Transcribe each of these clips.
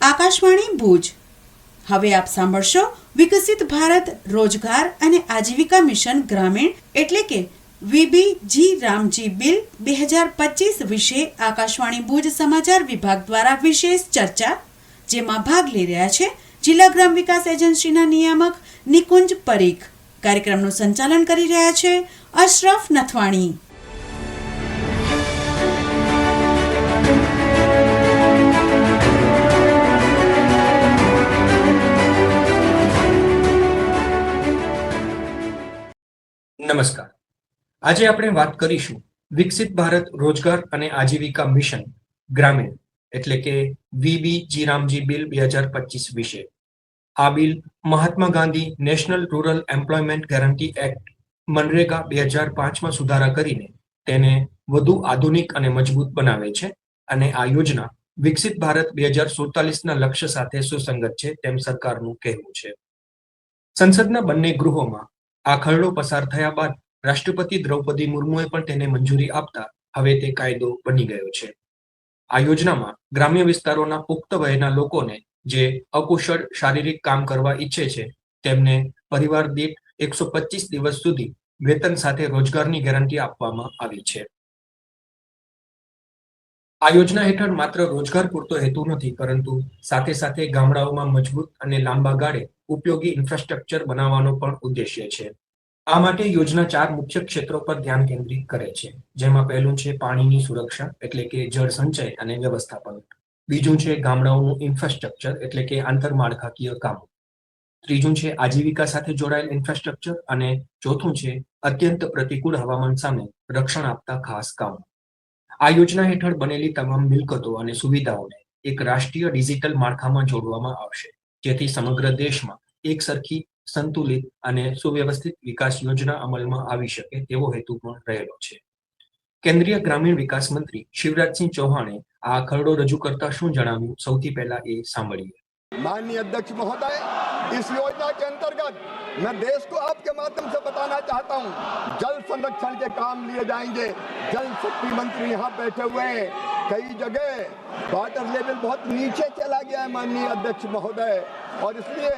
આકાશવાણી ભુજ. હવે આપ સાંભળશો વિકસિત ભારત, રોજગાર અને આજીવિકા મિશન ગ્રામીણ એટલે કે વીબીજી રામજી બિલ બે હજાર પચીસ વિશે આકાશવાણી ભુજ સમાચાર વિભાગ દ્વારા વિશેષ ચર્ચા, જેમાં ભાગ લઈ રહ્યા છે જિલ્લા ગ્રામ વિકાસ એજન્સીના નિયામક નિકુંજ પરીખ. કાર્યક્રમનું સંચાલન કરી રહ્યા છે અશરફ નથવાણી. નમસ્કાર. આજે આપણે વાત કરીશું વિકસિત ભારત રોજગાર અને આજીવિકા મિશન ગ્રામીણ, એટલે કે વીબીજી જીરામજી બિલ બે હજાર પચીસ વિશે. આ bill Mahatma Gandhi national rural employment guarantee act MNREGA બે હજાર પાંચમાં સુધારા કરીને તેને વધુ આધુનિક અને મજબૂત બનાવે છે અને આ યોજના વિકસિત ભારત બે હજાર સુડતાલીસના લક્ષ્ય સાથે સુસંગત છે તેમ સરકારનું કહેવું છે. સંસદના બંને ગૃહોમાં આ ખરડો પસાર થયા બાદ રાષ્ટ્રપતિ દ્રૌપદી મુર્મુએ પણ તેને મંજૂરી આપતા હવે તે કાયદો બની ગયો છે. આ યોજનામાં ગ્રામ્ય વિસ્તારોના પુખ્ત વયના લોકોને જે અકુશળ શારીરિક કામ કરવા ઈચ્છે છે, તેમને પરિવાર દીઠ એકસો પચીસ દિવસ સુધી વેતન સાથે રોજગારની ગેરંટી આપવામાં આવી છે. આ યોજના હેઠળ માત્ર રોજગાર પૂરતો હેતુ નથી, પરંતુ સાથે સાથે ગામડાઓમાં મજબૂત અને લાંબા ગાળે ઉપયોગી ઇન્ફ્રાસ્ટ્રક્ચર બનાવવાનો પણ ઉદ્દેશ્ય છે. આ માટે યોજના ચાર મુખ્ય ક્ષેત્રો પર ધ્યાન કેન્દ્રિત કરે છે. જેમાં પહેલું છે પાણીની સુરક્ષા, એટલે કે જળ સંચય અને વ્યવસ્થાપન. બીજું છે ગામડાઓનું ઇન્ફ્રાસ્ટ્રક્ચર એટલે કે આંતરમાળખાકીય કામો. ત્રીજું છે આજીવિકા સાથે જોડાયેલ ઇન્ફ્રાસ્ટ્રક્ચર અને ચોથું છે અત્યંત પ્રતિકૂળ હવામાન સામે રક્ષણ આપતા ખાસ કામો. આ યોજના હેઠળ બનેલી તમામ મિલકતો અને સુવિધાઓને એક રાષ્ટ્રીય ડિજિટલ માળખામાં જોડવામાં આવશે જેથી સમગ્ર દેશમાં એક સરખી સંતુલિત અને સુવ્યવસ્થિત વિકાસ યોજના અમલમાં આવી શકે તેવો હેતુ પણ રહેલો છે કેન્દ્રીય ગ્રામીણ વિકાસ મંત્રી શિવરાજસિંહ ચૌહાણે આ ખરડો રજૂ કરતા શું જણાવ્યું સૌથી પહેલા એ સાંભળીએ माननीय अध्यक्ष महोदय इस योजना के अंतर्गत मैं देश को आपके माध्यम से बताना चाहता हूँ, जल संरक्षण के काम लिए जाएँगे। जल शक्ति मंत्री यहाँ बैठे हुए हैं। कई जगह वाटर लेवल बहुत नीचे चला गया है माननीय अध्यक्ष महोदय। और इसलिए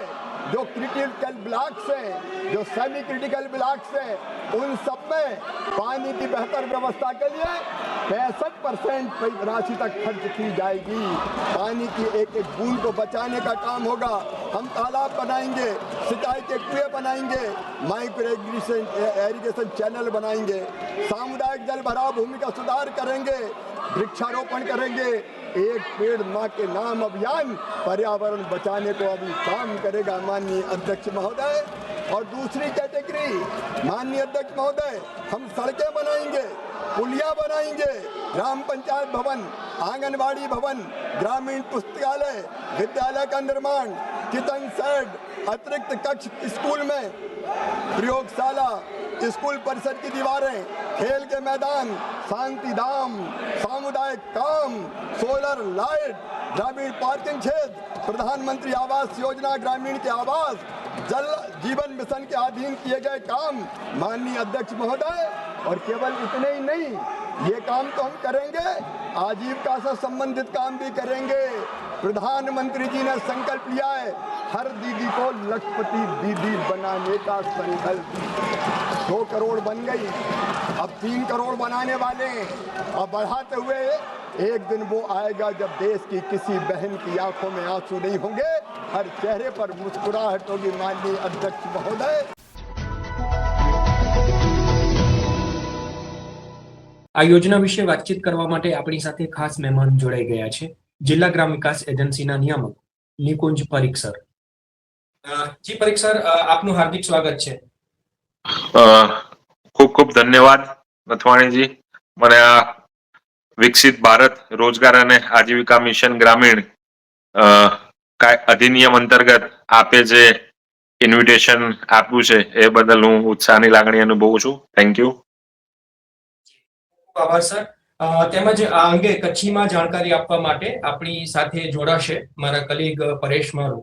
जो क्रिटिकल ब्लॉक्स हैं, जो सेमी क्रिटिकल ब्लॉक्स हैं, उन सब में पानी की बेहतर व्यवस्था के लिए पैंसठ परसेंट राशि तक खर्च की जाएगी। पानी की एक एक बूंद को बचाने का काम होगा। हम तालाब बनाएँगे। सिंचाई के कुएँ बनाएँगे माइक्रो इरिगेशन चैनल बनाएँगे। सामुदायिक जल भराव भूमि का सुधार करेंगे, वृक्षारोपण करेंगे। एक पेड़ माँ के नाम अभियान पर्यावरण बचाने को अभी काम करेगा माननीय अध्यक्ष महोदय। और दूसरी कैटेगरी, माननीय अध्यक्ष महोदय, हम सड़कें बनाएँगे। पुलिया बनाएँगे। ग्राम पंचायत भवन, आंगनबाड़ी भवन, ग्रामीण पुस्तकालय, विद्यालय का निर्माण किचन सेट अतिरिक्त कक्ष स्कूल में। प्रयोगशाला, स्कूल परिसर की दीवारें, खेल के मैदान, शांति धाम, सामुदायिक काम, सोलर लाइट, ग्रामीण पार्किंग क्षेत्र प्रधानमंत्री आवास योजना, ग्रामीण के आवास, जल जीवन मिशन के अधीन किए गए काम। माननीय अध्यक्ष महोदय और केवल इतने ही नहीं, ये काम तो हम करेंगे आजीविका से संबंधित काम भी करेंगे। प्रधानमंत्री जी ने संकल्प लिया है, हर दीदी को लखपति दीदी बनाने का संकल्प। दो करोड़ बन गई, अब तीन करोड़ बनाने वाले और बढ़ाते हुए एक दिन वो आएगा जब देश की किसी बहन की आँखों में आँसू नहीं होंगे। हर चेहरे पर मुस्कुराहट होगी, माननीय अध्यक्ष महोदय। આ યોજના વિશે વાતચીત કરવા માટે આપણી સાથે ખાસ મહેમાન જોડાઈ ગયા છે. જિલ્લા ગ્રામ વિકાસ એજન્સીના નિયામક નિકુંજ પરીખ સર જી પરીખ સર આપનું હાર્દિક સ્વાગત છે. ખૂબ ખૂબ ધન્યવાદ નથવાણીજી. મને આ વિકસિત ભારત રોજગાર અને આજીવિકા મિશન ગ્રામીણ અધિનિયમ અંતર્ગત આપે જે ઇન્વિટેશન આપ્યું છે, એ બદલ હું ઉત્સાહની લાગણી અનુભવું છું. થેન્ક યુ આભાર, સર. તેમજ આ અંગે કચ્છીમાં જાણકારી આપવા માટે આપણી સાથે જોડાશે મારા કલીગ પરેશ મારુ.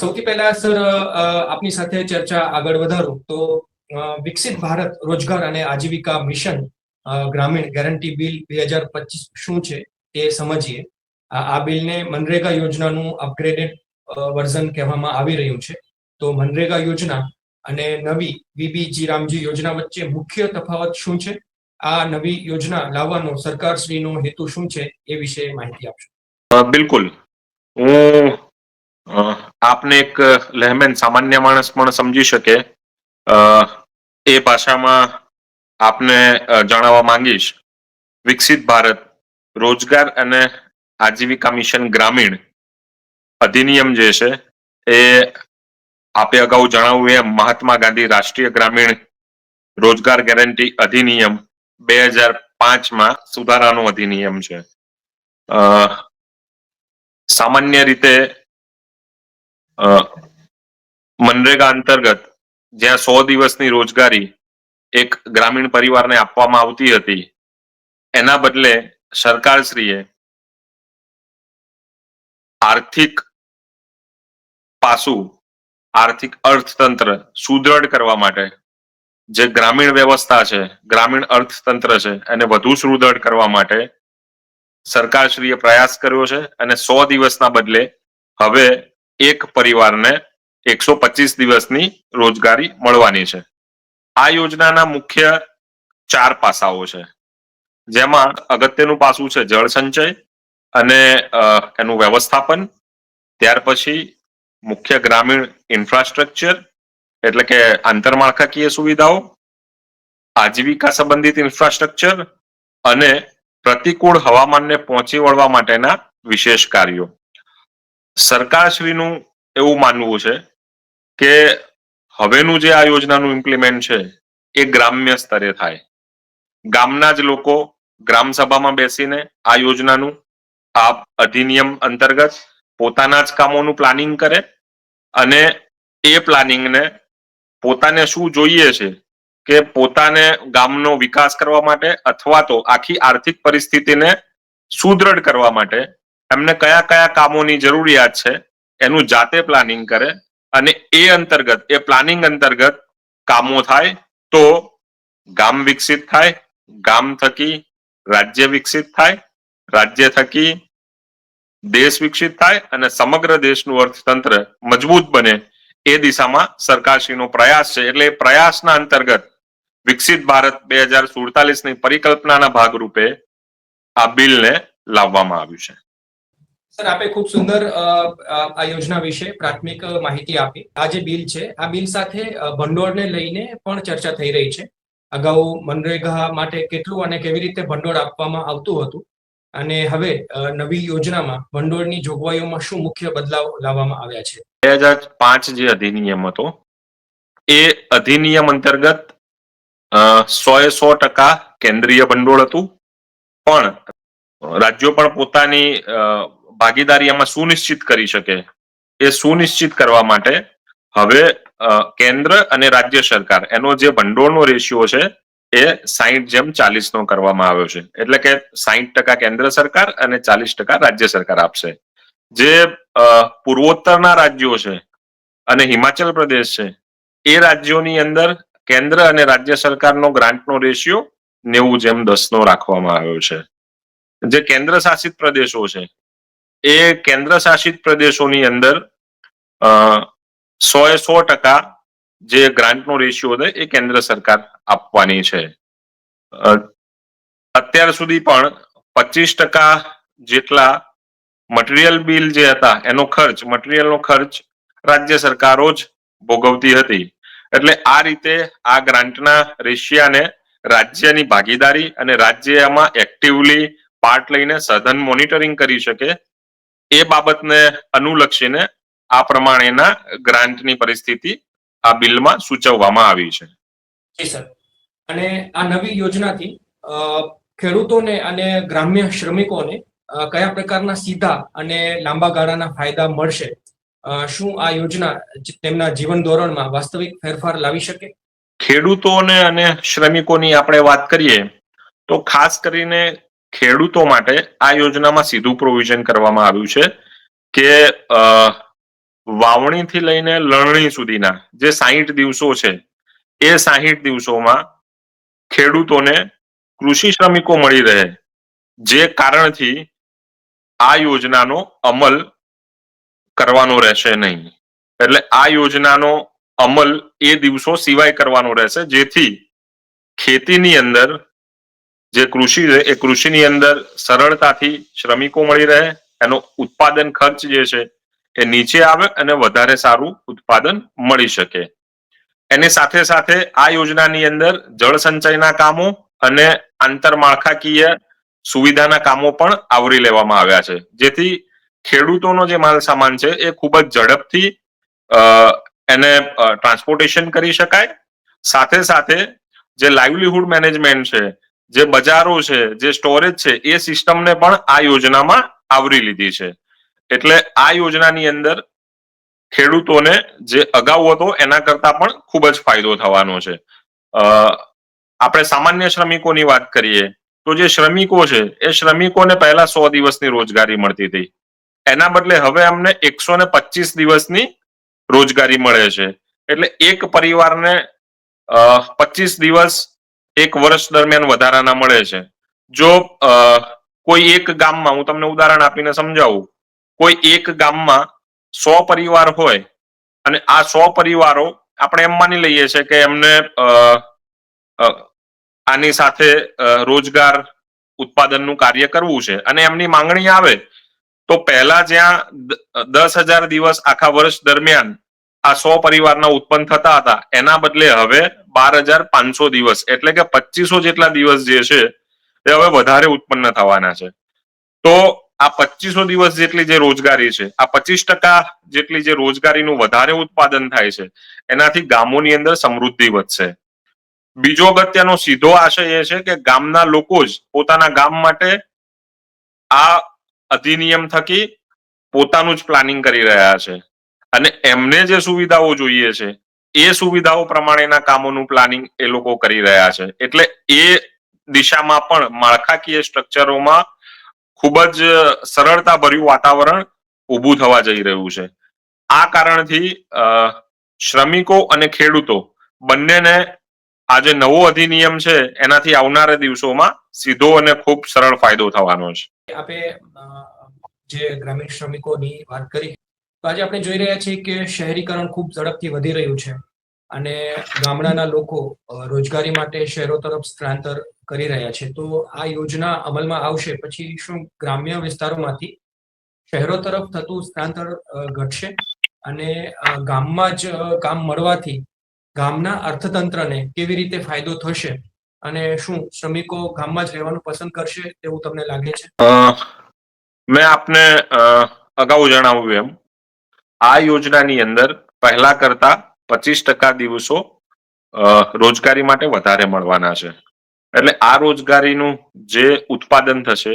સૌથી પહેલા, સર આપની સાથે ચર્ચા આગળ વધારું તો વિકસિત ભારત રોજગાર અને આજીવિકા મિશન ગ્રામીણ ગેરંટી બિલ બે હજાર પચીસ શું છે તે સમજીએ. આ બિલને મનરેગા યોજનાનું અપગ્રેડેડ વર્ઝન કહેવામાં આવી રહ્યું છે. તો મનરેગા યોજના અને નવી વીબીજી રામજી યોજના વચ્ચે મુખ્ય તફાવત શું છે? આ નવી યોજના લાવવાનો સરકારશ્રીનો હેતુ શું છે એ વિશે માહિતી આપશો? બિલકુલ. હું આપને એક લહેમેન સામાન્ય માણસ પણ સમજી શકે. એ ભાષામાં આપને જણાવવા માંગીશ. વિકસિત ભારત, રોજગાર અને આજીવિકા મિશન ગ્રામીણ અધિનિયમ જે છે, એ આપે અગાઉ જણાવ્યું એમ મહાત્મા ગાંધી રાષ્ટ્રીય ગ્રામીણ રોજગાર ગેરંટી અધિનિયમ બે હજાર પાંચમાં સુધારાનો અધિનિયમ છે. સામાન્ય રીતે મનરેગા અંતર્ગત જ્યાં સો દિવસની રોજગારી એક ગ્રામીણ પરિવારને આપવામાં આવતી હતી, એના બદલે સરકારશ્રીએ આર્થિક પાસું, આર્થિક અર્થતંત્ર સુદ્રઢ કરવા માટે જે ગ્રામીણ વ્યવસ્થા છે, ગ્રામીણ અર્થતંત્ર છે, એને વધુ સુદૃઢ કરવા માટે સરકારશ્રીએ પ્રયાસ કર્યો છે અને સો દિવસના બદલે હવે એક પરિવારને એકસો પચીસ દિવસની રોજગારી મળવાની છે. આ યોજનાના મુખ્ય ચાર પાસાઓ છે. જેમાં અગત્યનું પાસું છે જળ સંચય અને એનું વ્યવસ્થાપન, ત્યાર પછી મુખ્ય ગ્રામીણ ઇન્ફ્રાસ્ટ્રક્ચર એટલે કે આંતરમાળખાકીય સુવિધાઓ, આજીવિકા સંબંધિત ઇન્ફ્રાસ્ટ્રક્ચર અને પ્રતિકૂળ હવામાનને પહોંચી વળવા માટેના વિશેષ કાર્યો. સરકારશ્રીનું એવું માનવું છે કે હવેનું જે આ યોજનાનું ઇમ્પ્લિમેન્ટ છે એ ગ્રામ્ય સ્તરે થાય. ગામના જ લોકો ગ્રામ સભામાં બેસીને આ યોજનાનું, આ અધિનિયમ અંતર્ગત પોતાના જ કામોનું પ્લાનિંગ કરે અને એ પ્લાનિંગને પોતાને શું જોઈએ છે? કે પોતાને ગામનો વિકાસ કરવા માટે અથવા તો આખી આર્થિક પરિસ્થિતિને સુદૃઢ કરવા માટે એમને કયા કયા કામોની જરૂરિયાત છે, એનું જાતે પ્લાનિંગ કરે અને એ અંતર્ગત, એ પ્લાનિંગ અંતર્ગત કામો થાય તો ગામ વિકસિત થાય, ગામ થકી રાજ્ય વિકસિત થાય, રાજ્ય થકી દેશ વિકસિત થાય અને સમગ્ર દેશનું અર્થતંત્ર મજબૂત બને એ દિશામાં સરકારશ્રીનો પ્રયાસ છે. એટલે પ્રયાસના અંતર્ગત વિકસિત ભારત બે હજાર સુડતાલીસની પરિકલ્પનાના ભાગરૂપે આ બિલને લાવવામાં આવ્યું છે. સર, આપે ખૂબ સુંદર આ યોજના વિશે પ્રાથમિક માહિતી આપી. આ જે બિલ છે, આ બિલ સાથે ભંડોળને લઈને પણ ચર્ચા થઈ રહી છે. અગાઉ મનરેગા માટે કેટલું અને કેવી રીતે ભંડોળ આપવામાં આવતું હતું અને હવે નવી યોજનામાં ભંડોળની જોગવાઈઓમાં શું મુખ્ય બદલાવ લાવવામાં આવ્યા છે? બે હજાર પાંચ જે અધિનિયમ હતો, એ અધિનિયમ અંતર્ગત સો એ સો ટકા કેન્દ્રીય ભંડોળ હતું. પણ રાજ્યો પણ પોતાની ભાગીદારી એમાં સુનિશ્ચિત કરી શકે. એ સુનિશ્ચિત કરવા માટે હવે કેન્દ્ર અને રાજ્ય સરકાર, એનો જે ભંડોળનો રેશિયો છે, એ સાહીઠ જેમ ચાલીસ નો કરવામાં આવ્યો છે. એટલે કે સાહીઠ ટકા કેન્દ્ર સરકાર અને ચાલીસ ટકા રાજ્ય સરકાર આપશે. જે પૂર્વોત્તરના રાજ્યો છે અને હિમાચલ પ્રદેશ છે, એ રાજ્યોની અંદર કેન્દ્ર અને રાજ્ય સરકારનો ગ્રાન્ટનો રેશિયો નેવું જેમ દસનો રાખવામાં આવ્યો છે. જે કેન્દ્ર શાસિત પ્રદેશો છે, એ કેન્દ્ર શાસિત પ્રદેશોની અંદર સો એ સો ટકા જે ગ્રાન્ટનો રેશિયો છે એ કેન્દ્ર સરકાર આપવાની છે. અત્યાર સુધી પણ પચીસ ટકા જેટલા મટીરિયલ બિલ જે હતા, એનો ખર્ચ મટીરિયલનો ખર્ચ રાજ્ય સરકારો જ ભોગવતી હતી. એટલે આ રીતે આ ગ્રાન્ટના રેશિયાને રાજ્યની ભાગીદારી અને રાજ્ય એમાં એક્ટિવલી પાર્ટ લઈને સઘન મોનિટરિંગ કરી શકે, એ બાબતને અનુલક્ષીને આ પ્રમાણેના ગ્રાન્ટની પરિસ્થિતિ આ બિલમાં સૂચવવામાં આવી છે. જી સર. અને આ નવી યોજનાથી ખેડૂતોને અને ગ્રામ્ય શ્રમિકોને કયા પ્રકારના સીધા અને લાંબા ગાળાના ફાયદા મળશે? શું આ યોજના તેમના જીવન ધોરણમાં વાસ્તવિક ફેરફાર લાવી શકે? ખેડૂતોને અને શ્રમિકોની આપણે વાત કરીએ, તો ખાસ કરીને ખેડૂતો માટે આ યોજનામાં સીધું પ્રોવિઝન કરવામાં આવ્યું છે કે વાવણીથી લઈને લણણી સુધીના જે સાહીઠ દિવસો છે, એ સાહીઠ દિવસોમાં ખેડૂતોને કૃષિ શ્રમિકો મળી રહે. જે કારણથી આ યોજનાનો અમલ કરવાનો રહેશે નહીં. એટલે આ યોજનાનો અમલ એ દિવસો સિવાય કરવાનો રહેશે, જેથી ખેતીની અંદર જે કૃષિ છે, એ કૃષિની અંદર સરળતાથી શ્રમિકો મળી રહે, એનો ઉત્પાદન ખર્ચ જે છે, એ નીચે આવે અને વધારે સારું ઉત્પાદન મળી શકે. એની સાથે સાથે આ યોજનાની અંદર જળ સંચયના કામો અને આંતરમાળખાકીય સુવિધાના કામો પણ આવરી લેવામાં આવ્યા છે. જેથી ખેડૂતોનો જે માલ સામાન છે એ ખૂબ જ ઝડપથી એને ટ્રાન્સપોર્ટેશન કરી શકાય. સાથે સાથે જે લાઇવલીહુડ મેનેજમેન્ટ છે, જે બજારો છે, જે સ્ટોરેજ છે, એ સિસ્ટમને પણ આ યોજનામાં આવરી લીધી છે. એટલે આ યોજનાની અંદર ખેડૂતોને જે અગાઉ હતો એના કરતા પણ ખૂબ જ ફાયદો થવાનો છે. આપણે સામાન્ય શ્રમિકોની વાત કરીએ તો જે શ્રમિકો છે, એ શ્રમિકોને પહેલા સો દિવસની રોજગારી મળતી હતી. એના બદલે હવે અમને એકસો ને પચીસ દિવસની રોજગારી મળે છે. એટલે એક પરિવારને પચીસ દિવસ એક વર્ષ દરમિયાન વધારાના મળે છે. જો કોઈ એક ગામમાં, હું તમને ઉદાહરણ આપીને સમજાવું. કોઈ એક ગામમાં સો પરિવાર હોય અને આ સો પરિવારો, આપણે એમ માની લઈએ છે કે એમને આની સાથે રોજગાર ઉત્પાદનનું કાર્ય કરવું છે. અને એમની માંગણી આવે તો પહેલા જ્યાં દસ હજાર દિવસ આખા વર્ષ દરમિયાન આ સો પરિવારના ઉત્પન્ન થતા હતા, એના બદલે હવે બાર હજાર પાંચસો દિવસ, એટલે કે પચીસો જેટલા દિવસ જે છે, એ હવે વધારે ઉત્પન્ન થવાના છે. તો આ પચીસો દિવસ જેટલી જે રોજગારી છે, આ પચીસ ટકા જેટલી જે રોજગારીનું વધારે ઉત્પાદન થાય છે, એનાથી ગામોની અંદર સમૃદ્ધિ વધશે. બીજો અગત્યનો સીધો આશય એ છે કે ગામના લોકો જ પોતાના ગામ માટે આ અધિનિયમ થકી પોતાનું જ પ્લાનિંગ કરી રહ્યા છે. અને એમને જે સુવિધાઓ જોઈએ છે, એ સુવિધાઓ પ્રમાણેના કામોનું પ્લાનિંગ એ લોકો કરી રહ્યા છે. એટલે એ દિશામાં પણ માળખાકીય સ્ટ્રક્ચરોમાં ખૂબ જ સરળતા ભર્યું વાતાવરણ ઊભું થવા જઈ રહ્યું છે. આ કારણથી શ્રમિકો અને ખેડૂતો બંનેને આ જે નવો અધિનિયમ છે, એનાથી આવનારા દિવસોમાં સીધો અને ખૂબ સરળ ફાયદો થવાનો છે. આપે જે ગ્રામીણ શ્રમિકોની વાત કરી, તો આજે આપણે જોઈ રહ્યા છીએ કે શહેરીકરણ ખૂબ ઝડપથી વધી રહ્યું છે અને ગામડાના લોકો રોજગારી માટે શહેરો તરફ સ્થળાંતર કરી રહ્યા છે. તો આ યોજના અમલમાં આવશે, પછી શું ગ્રામ્ય વિસ્તારોમાંથી શહેરો તરફ થતું સ્થળાંતર ઘટશે? અને ગામમાં જ કામ મળવાથી ગામના અર્થતંત્રને કેવી રીતે ફાયદો થશે અને શું શ્રમિકો ગામમાં જ રહેવાનું પસંદ કરશે તેવું તમને લાગે છે? મેં આપને અગાઉ જણાવ્યું એમ, આ યોજનાની અંદર પહેલા કરતા પચીસ ટકા દિવસો રોજગારી માટે વધારે મળવાના છે. એટલે આ રોજગારીનું જે ઉત્પાદન થશે,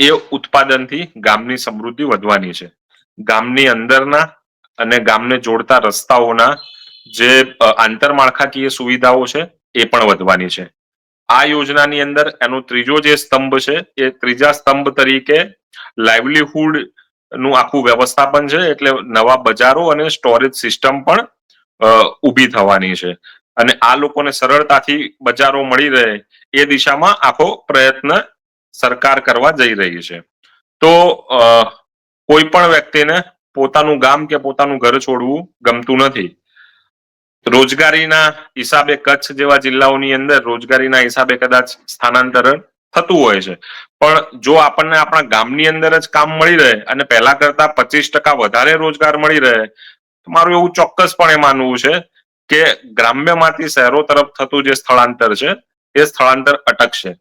એ ઉત્પાદનથી ગામની સમૃદ્ધિ વધવાની છે. ગામની અંદરના અને ગામને જોડતા રસ્તાઓના જે આંતરમાળખાકીય સુવિધાઓ છે, એ પણ વધવાની છે. આ યોજનાની અંદર એનો ત્રીજો જે સ્તંભ છે, એ ત્રીજા સ્તંભ તરીકે લાઇવલીહુડનું આખું વ્યવસ્થાપન છે, એટલે નવા બજારો અને સ્ટોરેજ સિસ્ટમ પણ ઊભી થવાની છે. અને આ લોકોને સરળતાથી બજારો મળી રહે, એ દિશામાં આખો પ્રયત્ન સરકાર કરવા જઈ રહી છે. તો કોઈ પણ વ્યક્તિને પોતાનું ગામ કે પોતાનું ઘર છોડવું ગમતું નથી. રોજગારીના હિસાબે કચ્છ જેવા જિલ્લાઓની અંદર રોજગારીના હિસાબે કદાચ સ્થાનાંતરણ થતું હોય છે. પણ જો આપણને આપણા ગામની અંદર જ કામ મળી રહે અને પહેલા કરતા પચીસ ટકા વધારે રોજગાર મળી રહે, તો મારું એવું ચોક્કસપણે માનવું છે કે ગ્રામ્યમાંથી શહેરો તરફ થતું જે સ્થળાંતર છે, એ સ્થળાંતર અટકશે.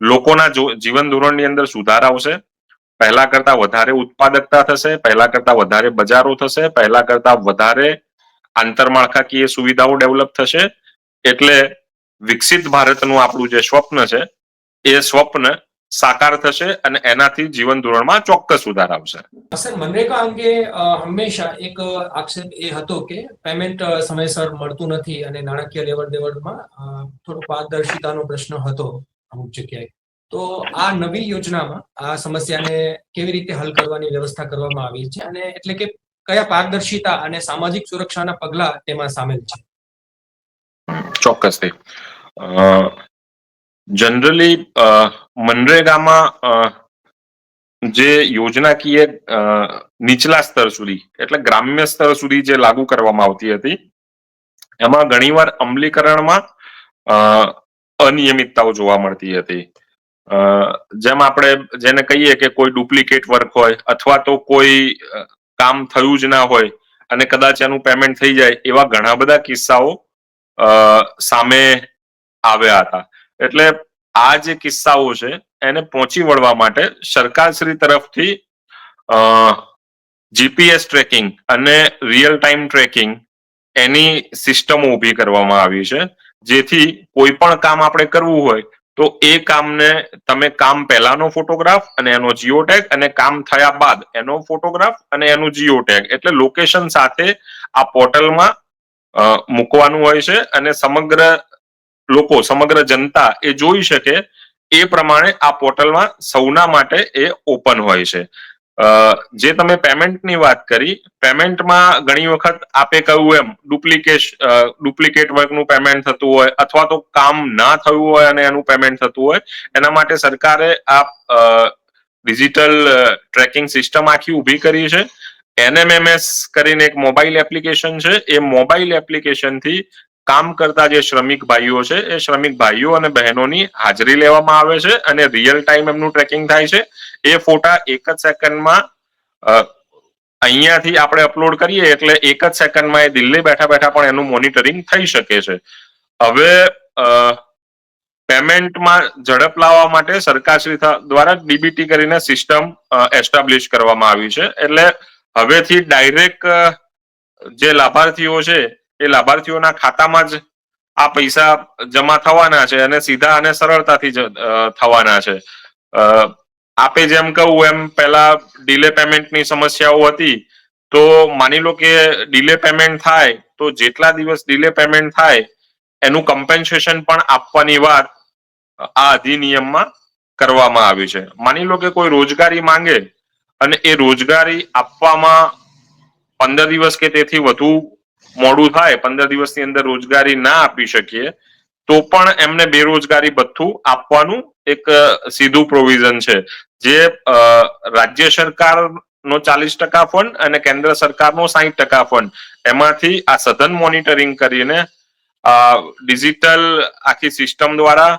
લોકોના જીવન ધોરણની અંદર સુધાર આવશે, પહેલા કરતા વધારે ઉત્પાદકતા થશે, પહેલા કરતા વધારે બજારો થશે, પહેલા કરતા વધારે આંતરમાળખાકીય સુવિધાઓ ડેવલપ થશે. એટલે વિકસિત ભારતનું આપણું જે સ્વપ્ન છે, એ સ્વપ્ન સાકાર થશે અને એનાથી જીવન ધોરણમાં ચોક્કસ સુધાર આવશે. સર મનરેગા અંગે હંમેશા એક આક્ષેપ એ હતો કે પેમેન્ટ સમયસર મળતું નથી અને નાણાકીય લેવડ દેવડમાં થોડો પારદર્શિતાનો પ્રશ્ન હતો અમુક જગ્યાએ. તો આ નવી યોજનામાં આ સમસ્યાને કેવી રીતે હલ કરવાની વ્યવસ્થા કરવામાં આવી છે? અને એટલે કે કયા પારદર્શિતા અને સામાજિક સુરક્ષાના પગલા તેમાં સામેલ છે? ચોક્કસથી. જનરલી મનરેગામાં જે યોજનાકીય નીચલા સ્તર સુધી, એટલે ગ્રામ્ય સ્તર સુધી જે લાગુ કરવામાં આવતી હતી, એમાં ઘણીવાર અમલીકરણમાં અનિયમિતતાઓ જોવા મળતી હતી. જેમ આપણે જેને કહીએ કે કોઈ ડુપ્લિકેટ વર્ક હોય, અથવા તો કોઈ કામ થયું જ ના હોય અને કદાચ એનું પેમેન્ટ થઈ જાય, એવા ઘણા બધા કિસ્સાઓ સામે આવ્યા હતા. એટલે આ જે કિસ્સાઓ છે, એને પહોંચી વળવા માટે સરકારશ્રી તરફથી જીપીએસ ટ્રેકિંગ અને રિયલ ટાઈમ ટ્રેકિંગ એની સિસ્ટમો ઊભી કરવામાં આવી છે. જેથી કોઈ પણ કામ આપણે કરવું હોય તો એ કામને તમે કામ પહેલાનો ફોટોગ્રાફ અને એનો જીઓ ટેગ અને કામ થયા બાદ એનો ફોટોગ્રાફ અને એનું જીઓ ટેગ એટલે લોકેશન સાથે આ પોર્ટલમાં મૂકવાનું હોય છે અને સમગ્ર લોકો, સમગ્ર જનતા એ જોઈ શકે એ પ્રમાણે આ પોર્ટલમાં સૌના માટે એ ઓપન હોય છે. જે તમે પેમેન્ટની વાત કરી, પેમેન્ટમાં ઘણી વખત આપે કહ્યું એમ, ડુપ્લિકેશ ડુપ્લિકેટ વર્કનું પેમેન્ટ થતું હોય, અથવા તો કામ ના થયું હોય અને એનું પેમેન્ટ થતું હોય, એના માટે સરકારે આ ડિજિટલ ટ્રેકિંગ સિસ્ટમ આખી ઊભી કરી છે. એનએમએમએસ કરીને એક મોબાઈલ એપ્લિકેશન છે. એ મોબાઈલ એપ્લિકેશનથી કામ કરતા જે શ્રમિક ભાઈઓ છે, એ શ્રમિક ભાઈઓ અને બહેનોની હાજરી લેવામાં આવે છે અને રિયલ ટાઈમ એમનું ટ્રેકિંગ થાય છે. એ ફોટા એક જ સેકન્ડમાં અહીંયાથી આપણે અપલોડ કરીએ એટલે એક જ સેકન્ડમાં એ દિલ્હી બેઠા બેઠા પણ એનું મોનિટરિંગ થઈ શકે છે. હવે પેમેન્ટમાં ઝડપ લાવવા માટે સરકારશ્રી દ્વારા ડીબીટી કરીને સિસ્ટમ એસ્ટાબ્લિશ કરવામાં આવી છે. એટલે હવેથી ડાયરેક્ટ જે લાભાર્થીઓ છે એ લાભાર્થીઓના ખાતામાં જ આ પૈસા જમા થવાના છે અને સીધા અને સરળતાથી થવાના છે. આપે જેમ કહું એમ પહેલા ડીલે પેમેન્ટની સમસ્યાઓ હતી, તો માની લો કે ડીલે પેમેન્ટ થાય, તો જેટલા દિવસ ડિલે પેમેન્ટ થાય, એનું કમ્પેન્સેશન પણ આપવાની વાત આ અધિનિયમમાં કરવામાં આવી છે. માની લો કે કોઈ રોજગારી માંગે અને એ રોજગારી આપવામાં પંદર દિવસ કે તેથી વધુ મોડું થાય, પંદર દિવસની અંદર રોજગારી ના આપી શકીએ, તો પણ એમને બેરોજગારી ભથ્થું આપવાનું એક સીધું પ્રોવિઝન છે. જે રાજ્ય સરકાર નો ચાલીસ ટકા ફંડ અને કેન્દ્ર સરકારનો સાહીઠ ટકા ફંડ એમાંથી આ સઘન મોનિટરિંગ કરીને ડિજિટલ આખી સિસ્ટમ દ્વારા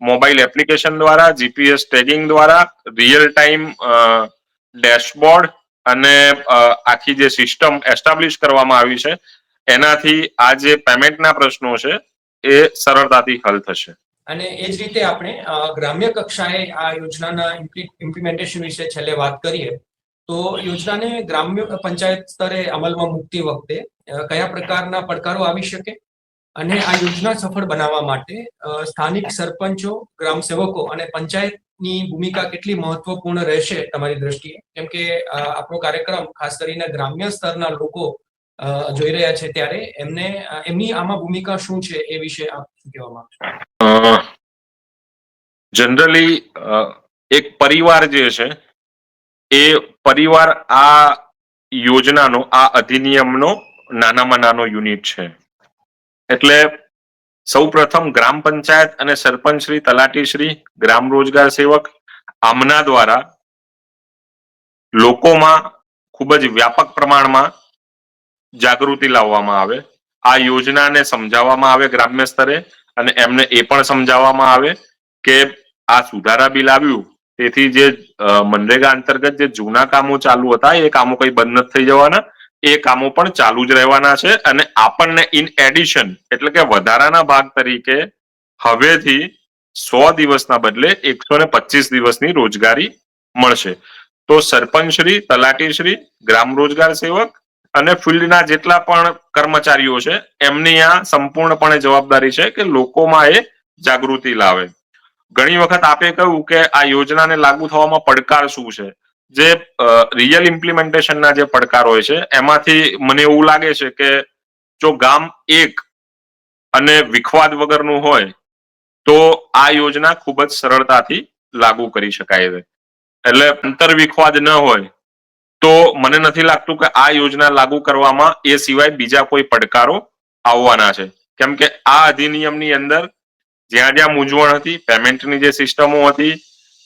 મોબાઈલ એપ્લિકેશન દ્વારા જીપીએસ ટેગિંગ દ્વારા રિયલ ટાઈમ ડેશબોર્ડ અને આખી જે સિસ્ટમ એસ્ટાબ્લિશ કરવામાં આવી છે એનાથી આ જે પેમેન્ટના પ્રશ્નો છે, એ સરળતાથી હલ થશે. અને એ જ રીતે આપણે ગ્રામ્ય કક્ષાએ આ યોજનાના ઇમ્પ્લિમેન્ટેશન વિશે છેલ્લે વાત કરીએ, તો યોજનાને ગ્રામ્ય પંચાયત સ્તરે અમલમાં મૂકતી વખતે કયા પ્રકારના પડકારો આવી શકે? અને આ યોજના સફળ બનાવવા માટે સ્થાનિક સરપંચો ગ્રામ સેવકો અને પંચાયતની ભૂમિકા કેટલી મહત્વપૂર્ણ રહેશે તમારી દ્રષ્ટિએ? કેમ કે આપણો કાર્યક્રમ ખાસ કરીને ગ્રામ્ય સ્તરના લોકો જોઈ રહ્યા છે ત્યારે એમને એમની આમાં ભૂમિકા શું છે એ વિશે આપ શું કહેવા માંગશો? જનરલી એક પરિવાર જે છે, એ પરિવાર આ યોજનાનો, આ અધિનિયમનો નાનામાં નાનો યુનિટ છે. એટલે સૌ પ્રથમ ગ્રામ પંચાયત અને સરપંચ શ્રી, તલાટી શ્રી, ગ્રામ રોજગાર સેવક, આમના દ્વારા લોકોમાં ખૂબ જ વ્યાપક પ્રમાણમાં જાગૃતિ લાવવામાં આવે, આ યોજનાને સમજાવવામાં આવે ગ્રામ્ય સ્તરે અને એમને એ પણ સમજાવવામાં આવે કે આ સુધારા બિલ આવ્યું, તેથી જે મનરેગા અંતર્ગત જે જૂના કામો ચાલુ હતા, એ કામો કઈ બંધ નથી થઈ જવાના, એ કામો પણ ચાલુ જ રહેવાના છે અને આપણને ઇન એડિશન એટલે કે વધારાના ભાગ તરીકે હવેથી સો દિવસના બદલે એકસો ને પચીસ દિવસની રોજગારી મળશે. તો સરપંચશ્રી તલાટીશ્રી ગ્રામ રોજગાર સેવક અને ફિલ્ડના જેટલા પણ કર્મચારીઓ છે, એમની આ સંપૂર્ણપણે જવાબદારી છે કે લોકોમાં એ જાગૃતિ લાવે. ઘણી વખત આપે કહ્યું કે આ યોજનાને લાગુ થવામાં પડકાર શું છે? જે રિયલ ઇમ્પ્લિમેન્ટેશનના જે પડકાર હોય છે, એમાંથી મને એવું લાગે છે કે જો ગામ એક અને વિખવાદ વગરનું હોય, તો આ યોજના ખૂબ જ સરળતાથી લાગુ કરી શકાય છે. એટલે અંતર વિખવાદ ન હોય તો મને નથી લાગતું કે આ યોજના લાગુ કરવામાં એ સિવાય બીજા કોઈ પડકારો આવવાના છે. કેમ કે આ અધિનિયમની અંદર જ્યાં જ્યાં મૂંઝવણ હતી, પેમેન્ટની જે સિસ્ટમો હતી,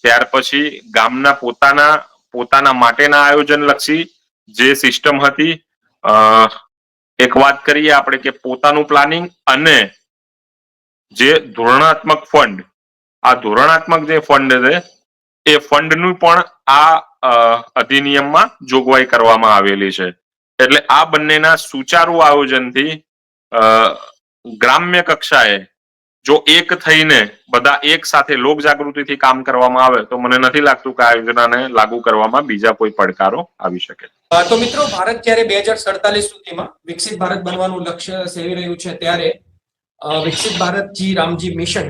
ત્યાર પછી ગામના પોતાના પોતાના માટેના આયોજન લક્ષી જે સિસ્ટમ હતી એક વાત કરીએ આપણે કે પોતાનું પ્લાનિંગ અને જે ધોરણાત્મક ફંડ, આ ધોરણાત્મક જે ફંડ છે, એ ફંડનું પણ આ અધિનિયમમાં જોગવાઈ કરવામાં આવેલી છે. એટલે આ બંનેના સુચારુ આયોજનથી ગ્રામ્ય કક્ષાએ જો એક થઈને બધા એક સાથે લોક જાગૃતિથી કામ કરવામાં આવે, તો મને નથી લાગતું કે આ યોજનાને લાગુ કરવામાં બીજા કોઈ પડકારો આવી શકે. તો મિત્રો, ભારત જ્યારે બે હજાર સડતાલીસ સુધીમાં વિકસિત ભારત બનવાનું લક્ષ્ય સેવી રહ્યું છે, ત્યારે વિકસિત ભારતજી રામજી મિશન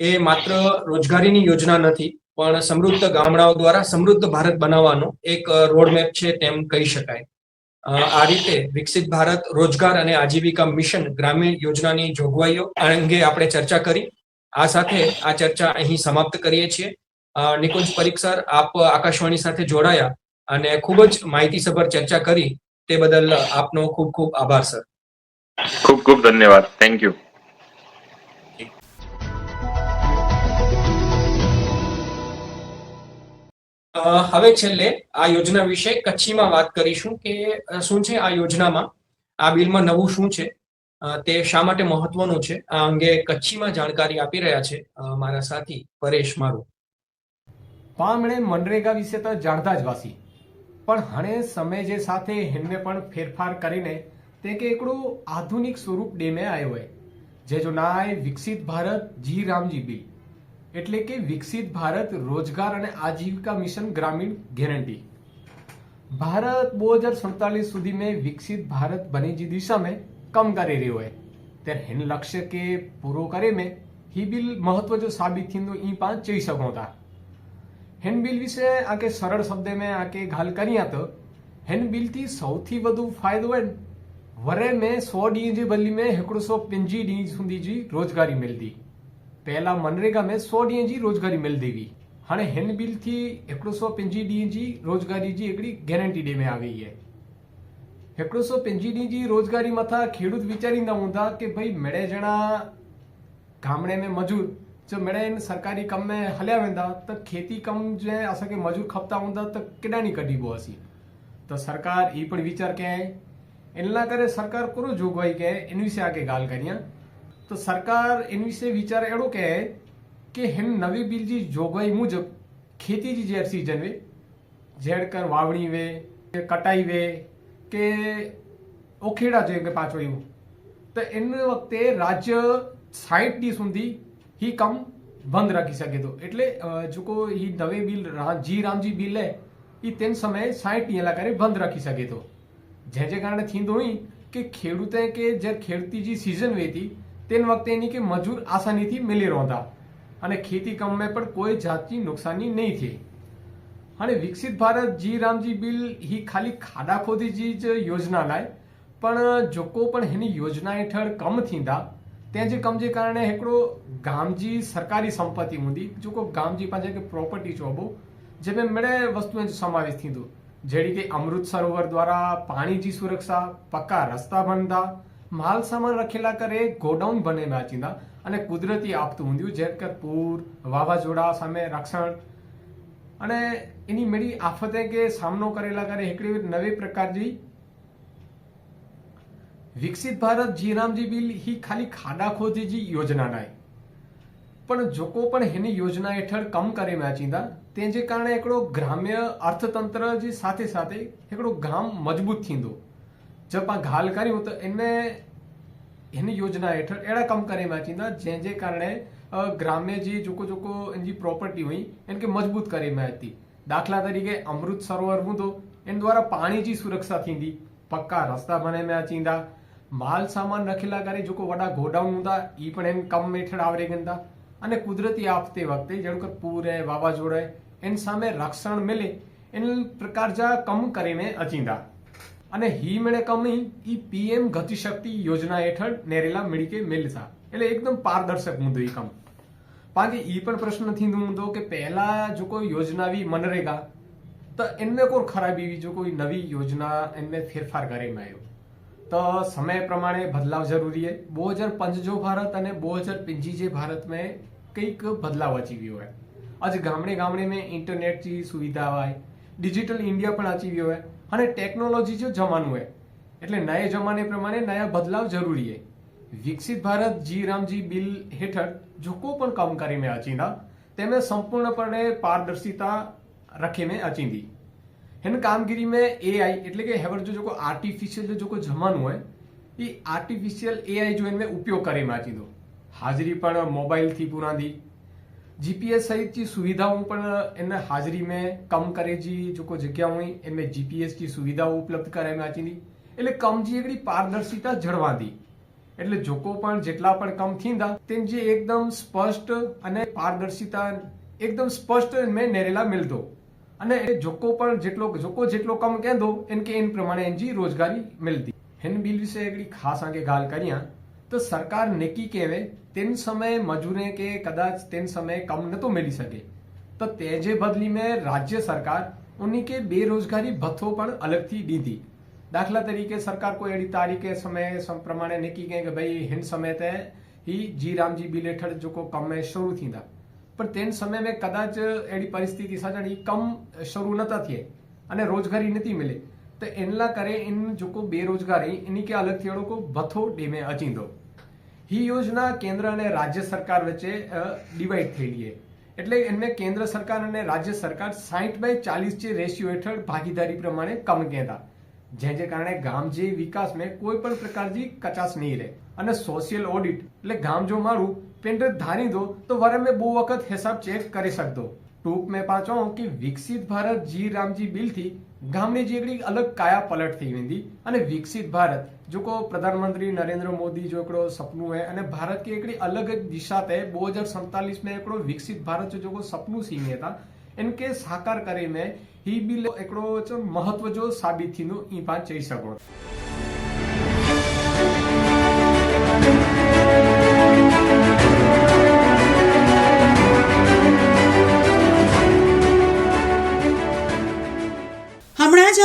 એ માત્ર રોજગારીની યોજના નથી પણ સમૃદ્ધ ગામડાઓ દ્વારા સમૃદ્ધ ભારત બનાવવાનો એક રોડમેપ છે તેમ કહી શકાય. આ રીતે વિકસિત ભારત, રોજગાર અને આજીવિકા મિશન ગ્રામીણ યોજનાની જોગવાઈઓ અંગે આપણે ચર્ચા કરી. આ સાથે આ ચર્ચા અહીં સમાપ્ત કરીએ છીએ. નિકુંજ નિકુંજ પરીક્ષર આપ આકાશવાણી સાથે જોડાયા અને ખૂબ જ માહિતીસભર ચર્ચા કરી. તે બદલ આપનો ખૂબ ખૂબ આભાર, સર. ખૂબ ખૂબ ધન્યવાદ. થેન્ક યુ હવે છેલ્લે આ યોજના વિશે કચ્છીમાં વાત કરીશું કે શું છે આ યોજનામાં? આ બિલમાં નવું શું છે? તે શા માટે મહત્વનું છે? આ અંગે કચ્છીમાં જાણકારી આપી રહ્યા છે મારા સાથી પરેશ મારું. પામણે મનરેગા વિશે તો જાણતા જ વાસી. પણ હણે સમય જે સાથે હેમને પણ ફેરફાર કરીને તે કે એકડું આધુનિક સ્વરૂપ ડેમે આવ્યો હોય. જે જો નાય વિકસિત ભારત જી રામજી બિલ એટલે કે વિકસિત ભારત રોજગાર અને આજીવિકા મિશન ગ્રામીણ ગેરંટી. ભારત બે હજાર સુડતાલીસ સુધી મેં વિકસિત ભારત બની જી દિશા મેં કમ કરી રહ્યો હે. ત્યારે હેન લક્ષ્ય કે પૂરો કરે મેં હી બિલ મહત્વ જો સાબિત થીંદો ઈ પાંચ જઈ શકો તા. હેન બિલ વિશે આકે સરળ શબ્દે મેં આકે ગાલ કર્યા તો, હેન બિલથી સૌથી વધુ ફાયદો હોય વરે મેં સો ડી જે બદલી મેં એકડો સો પંજી ડી સુધી જી રોજગારી મેળતી પહેલાં મનરેગા में सौ ॾींहं जी रोज़गारी मिलंदी हुई हाणे हिन बिल थी हिकिड़ो सौ पंजी ॾींहं जी रोज़गारी जी हिकिड़ी गैरंटी ॾे में आ वई आहे हिकिड़ो सौ पंजी ॾींहं जी रोज़गारी मथां खेडूत वीचारींदा हूंदा की भई मिड़े जणा गामड़े में मजूर जो मिड़े आहिनि सरकारी कम में हलिया वेंदा त खेती कम जंहिं असांखे मजूर खपंदा हूंदा त केॾां ॾींहुं कढिबो असीं त सरकार ई पण वीचार कयां इन लाइ करे सरकार पूरो जोगवाई कयां इन से आगे ॻाल्हि करियां તો સરકાર એની વિશે વિચાર એડો કહે કે હેન નવી બિલજી જોગવાઈ મુજબ ખેતીજી જેર સિઝન વે ઝેડ કર વાવણી વે, કે કટાઈ વે, કે ઓખેડા જોઈએ કે પાછો એવું. તો એને વખતે રાજ્ય સાઠ દી સુધી હી કામ બંધ રાખી શકે તો. એટલે જોકો હી નવી બિલ જી રામજી બિલ હે એ તેન સમયે સાઠ દી લાકારે બંધ રાખી શકે તો. જે જે કારણે થીંદો કે ખેડૂતે કે જે ખેડૂતી જે સિઝન વેતી તેન વખતે એની કે મજૂર આસાનીથી મિલી રોંધા અને ખેતી કમે પણ કોઈ જાતની નુકસાની નહીં થઈ. અને Viksit Bharat G RAM G bill હી ખાલી ખાડા ખોદી જ યોજના લાય, પણ જોકો પણ એની યોજના હેઠળ કમ થીંદા ત્યાં જે કમજે કારણે હિકડો ગામજી સરકારી સંપત્તિ મુંદી જોકો ગામજી પાસે કે પ્રોપર્ટી ચોબો જેમે મળે વસ્તુએ સમાવેશ થીંદો જેડી કે અમૃત સરોવર દ્વારા પાણીજી સુરક્ષા, પક્કા રસ્તા બનતા માલ સામાન રખેલા કરે, ગોડાઉન બને માચીના અને કુદરતી આપતું ઊંધ્યું, જેમ કે પૂર, વાવાઝોડા સામે રક્ષણ. અને એની મેળી આફતે કે સામનો કરેલા કરે, એકડી નવી પ્રકારની વિકસિત ભારત, જીરામજી બિલ હી ખાલી ખાડા ખોદીજી યોજના નાય. પણ જોકો પણ એની યોજના હેઠળ કમ કરે માચીંદા તે જે કારણે એકડો ગ્રામ્ય અર્થતંત્ર જે સાથે સાથે એકડો ગામ મજબૂત થીંદો. જપાં ઘાલ કર્યું તો એને એની યોજના હેઠળ એડા કમ કરે માચીના જે જે કારણે ગ્રામ્ય જે જોકો જોકો એની પ્રોપર્ટી હોય એને કે મજબૂત કરે હતી દાખલા તરીકે અમૃત સરોવર હું તો એના દ્વારા પાણીજી સુરક્ષા થીંદી પક્કા રસ્તા બને મેં ચીંદા માલ સામાન રખેલા કરે જોકો વડા ગોડાઉન હતા એ પણ એમ કમ હેઠળ આવરે ગંદા અને કુદરતી આપતે વખતે જેવું કે પૂરે વાવાઝોડે એની સામે રક્ષણ મળે એન પ્રકાર જા કમ કરીને અચીંદા અને હિમેળે કમી ઈ પીએમ ગતિશક્તિ યોજના હેઠળ નેરેલા મિડીકે મેલતા. એટલે એકદમ પારદર્શક મુદ્દો ઈ કમ. પાંચે ઈ પણ પ્રશ્ન થીંદો મુદ્દો કે પહેલા જો કોઈ યોજના વી મનરેગા, તો એમને કોઈ ખરાબી જો કોઈ નવી યોજના એમને ફેરફાર કરેમાં આવ્યો તો સમય પ્રમાણે બદલાવ જરૂરી है બો હજાર પંચ જો ભારત અને બો હજાર પંચી જે ભારત મેં કંઈક બદલાવ અચી ગયો હોય આજ ગામડે ગામડે મેં ઇન્ટરનેટની સુવિધા હોય, ડિજિટલ ઇન્ડિયા પણ અચી ગયો હોય અને ટેકનોલોજી જો જમાનું હોય, એટલે નયે જમાને પ્રમાણે નયા બદલાવ જરૂરી હે વિકસિત ભારત જી રામજી બિલ હેઠળ જો કોઈ પણ કામકારી કરીને અચીંદા તેમાં સંપૂર્ણપણે પારદર્શિતા રખીને મેં અચીંદી હેન કામગીરી મેં એઆઈ એટલે કે હવે જો જોકો આર્ટિફિશિયલ જોકો જમાનું હોય, એ આર્ટિફિશિયલ એઆઈ જો એને ઉપયોગ કરીને માચી દો હાજરી પણ મોબાઈલથી પુરાંદી जीपीएस सहित जी सुविधाऊं पण इन हाज़िरी में कमु करे जी जेको जॻहियूं हुई इन में जीपीएस जी सुविधाऊं उपलब्ध कराए में अचींदी એટલે કમ જી એકડી પારદર્શિતા જળવાતી એટલે જોકો પણ જેટલા પણ કમ થીંદા, તેમ જે એકદમ સ્પષ્ટ અને પારદર્શિતા, એકદમ સ્પષ્ટ મેં નેરેલા મિલતો અને એ જોકો પણ જેટલો જોકો જેટલો કમ કહેંદો એન કે એન પ્રમાણે એનજી રોજગારી મિલતી હેન બિલ વિશે એકડી ખાસ આગે ગાલ કર્યા તો સરકાર નેકી કહેવે તેન સમયે મજૂરે કે કદાच તેન સમयે कम न तो मिली सके તો તેજે બદલી મેં રાજ્ય સરકાર ઉની કે બેરોજગારી ભથ્થો પણ અલગથી દીધી. દાખલા તરીકે સરકાર કોઈ એડી તારીખે સમયે પ્રમાણે નીકી ગઈ કે ભાઈ હિન સમય તે હી જી રામજી બિલ હેઠળ જોકો કમે શરૂ થીંદા પણ તેન સમય મેં કદાચ એડી પરિસ્થિતિ સજણ ઈ કમ શરૂ નતા થયે અને રોજગારી નથી મિલે. તો એનલા કરે ઇન જોકો બેરોજગારી ઇની કે અલગથી એડો કો ભથ્થો ડેમે અચીંદો ही યોજના કેન્દ્ર અને રાજ્ય સરકાર વચ્ચે ડિવાઈડ થયેલી છે. એટલે એમને કેન્દ્ર સરકાર અને રાજ્ય સરકાર સાહીઠ બાય ચાલીસ જે રેશિયો હેઠળ ભાગીદારી પ્રમાણે કમ કહેતા. જે કારણે જે વિકાસ में કોઈ પણ પ્રકારની કચાશ નહીં રહે. અને સોશિયલ ઓડિટ એટલે ગામ જો મારું પેન્ડર ધારી દો, તો વરે મેં બહુ વખત હિસાબ ચેક કરી શકતો. ટૂંક મેં પાછો કે વિકસિત ભારત જી રામજી બિલથી ગામની જે हिकिड़ी अलॻि काया पलट थी वेंदी અને વિકસિત ભારત जेको प्रधानमंत्री नरेंद्र मोदी जो हिकिड़ो सुपनो है અને भारत की हिकिड़ी अलॻि दिशा ते ॿ हज़ार सतेतालीस में हिकिड़ो विकसित भारत जो जेको सुपनो सीने था इनके साकार करे में ही बिल हिकिड़ो चो महत्व जो साबित थींदो ई पाण चई सघो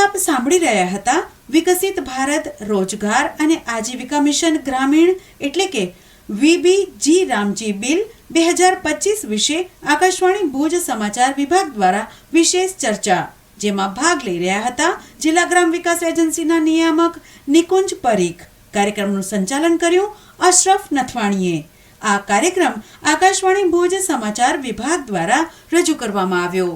આપ સાંભળી રહ્યા હતા વિકસિત ભારત રોજગાર અને આજીવિકા મિશન ગ્રામીણ એટલે કે વીબીજી રામજી બિલ બે હજાર પચીસ વિશે આકાશવાણી ભુજ સમાચાર વિભાગ દ્વારા વિશેષ ચર્ચા, જેમાં ભાગ લઈ રહ્યા હતા જિલ્લા ગ્રામ વિકાસ એજન્સીના નિયામક નિકુંજ પરીખ. કાર્યક્રમનું સંચાલન કર્યું અશરફ નથવાણીએ. આ કાર્યક્રમ આકાશવાણી ભુજ સમાચાર વિભાગ દ્વારા રજૂ કરવામાં આવ્યો.